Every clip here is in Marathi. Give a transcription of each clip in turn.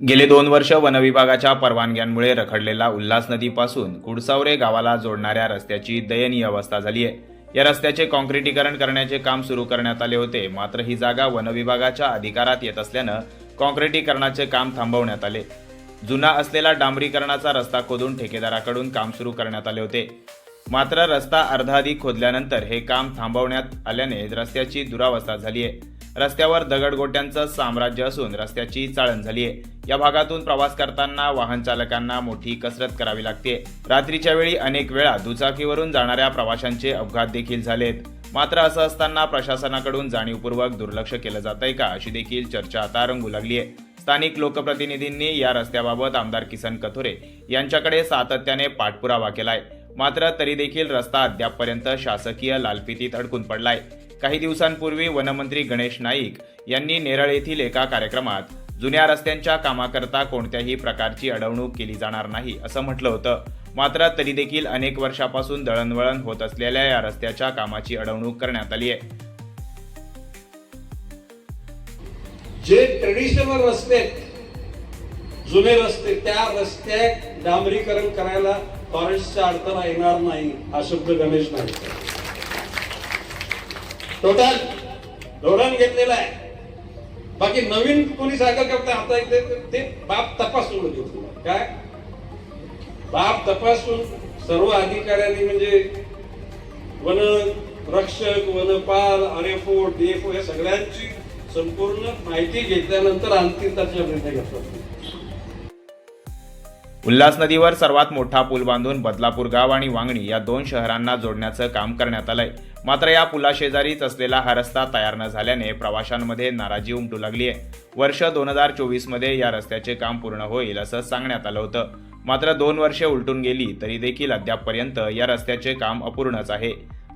गेले दोन वर्ष वनविभागाच्या परवानग्यांमुळे रखडलेला उल्हास नदीपासून कुडसावरे गावाला जोडणाऱ्या रस्त्याची दयनीय अवस्था झाली आहे. या रस्त्याचे काँक्रिटीकरण करण्याचे काम सुरू करण्यात आले होते. मात्र ही जागा वनविभागाच्या अधिकारात येत असल्यानं काँक्रिटीकरणाचे काम थांबवण्यात आले. जुना असलेला डांबरीकरणाचा रस्ता खोदून ठेकेदाराकडून काम सुरू करण्यात आले होते. मात्र रस्ता अर्धाधिक खोदल्यानंतर हे काम थांबवण्यात आल्याने रस्त्याची दुरावस्था झाली आहे. रस्त्यावर दगडगोट्यांचं साम्राज्य असून रस्त्याची चाळण झाली आहे. या भागातून प्रवास करताना वाहन चालकांना मोठी कसरत करावी लागते. रात्रीच्या वेळी अनेक वेळा दुचाकीवरून जाणाऱ्या प्रवाशांचे अपघात देखील झालेत. मात्र असं असताना प्रशासनाकडून जाणीवपूर्वक दुर्लक्ष केलं जात आहे का अशी देखील चर्चा आता रंगू लागली आहे. स्थानिक लोकप्रतिनिधींनी या रस्त्याबाबत आमदार किसन कथोरे यांच्याकडे सातत्याने पाठपुरावा केलाय. मात्र तरी देखील रस्ता अद्यापपर्यंत शासकीय लालफितीत अडकून पडलाय. काही दिवसांपूर्वी वनमंत्री गणेश नाईक यांनी नेरळ येथील एका कार्यक्रमात जुन्या रस्त्यांच्या कामाकरता कोणत्याही प्रकारची अडवणूक केली जाणार नाही असं म्हटलं होतं. मात्र तरी देखील अनेक वर्षापासून दळणवळण होत असलेल्या या रस्त्याच्या कामाची अडवणूक करण्यात आली आहे. जे ट्रेडिशनल रस्ते जुने रस्ते त्या रस्त्यात डांबरीकरण करायला फॉरेस्टचा अडथळा येणार नाही हा शब्द गणेश नाही टोटल धोरण घेतलेलं आहे. बाकी नवीन कोणी सागर करते आता इथे ते- बाप तपासून घेतो काय? बाप तपासून सर्व अधिकाऱ्यांनी म्हणजे वन रक्षक वनपाल अरेफो डीएफओ या सगळ्यांची संपूर्ण माहिती घेतल्यानंतर अंतिम त्याचा निर्णय घेतला. उल्हास नदीवर सर्वात मोठा पूल बांधून बदलापूर गाव आणि वांगणी या दोन शहरांना जोडण्याचं काम करण्यात आलंय. मात्र या पुलाशेजारीच असलेला हा रस्ता तयार न झाल्याने प्रवाशांमध्ये नाराजी उमटू लागली आहे. वर्ष दोन हजार चोवीसमध्ये या रस्त्याचे काम पूर्ण होईल असं सांगण्यात आलं होतं. मात्र दोन वर्षे उलटून गेली तरी देखील अद्यापपर्यंत या रस्त्याचे काम अपूर्णच आहे.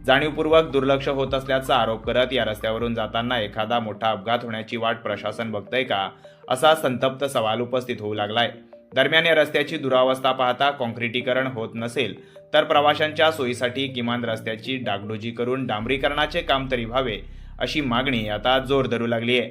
जाणीवपूर्वक दुर्लक्ष होत असल्याचा आरोप करत या रस्त्यावरून जाताना एखादा मोठा अपघात होण्याची वाट प्रशासन बघतंय का? असा संतप्त सवाल उपस्थित होऊ लागलाय. दरम्यान या रस्त्याची दुरावस्था पाहता काँक्रिटीकरण होत नसेल तर प्रवाशांच्या सोयीसाठी किमान रस्त्याची डागडुजी करून डांबरीकरणाचे काम तरी व्हावे अशी मागणी आता जोर धरू लागली आहे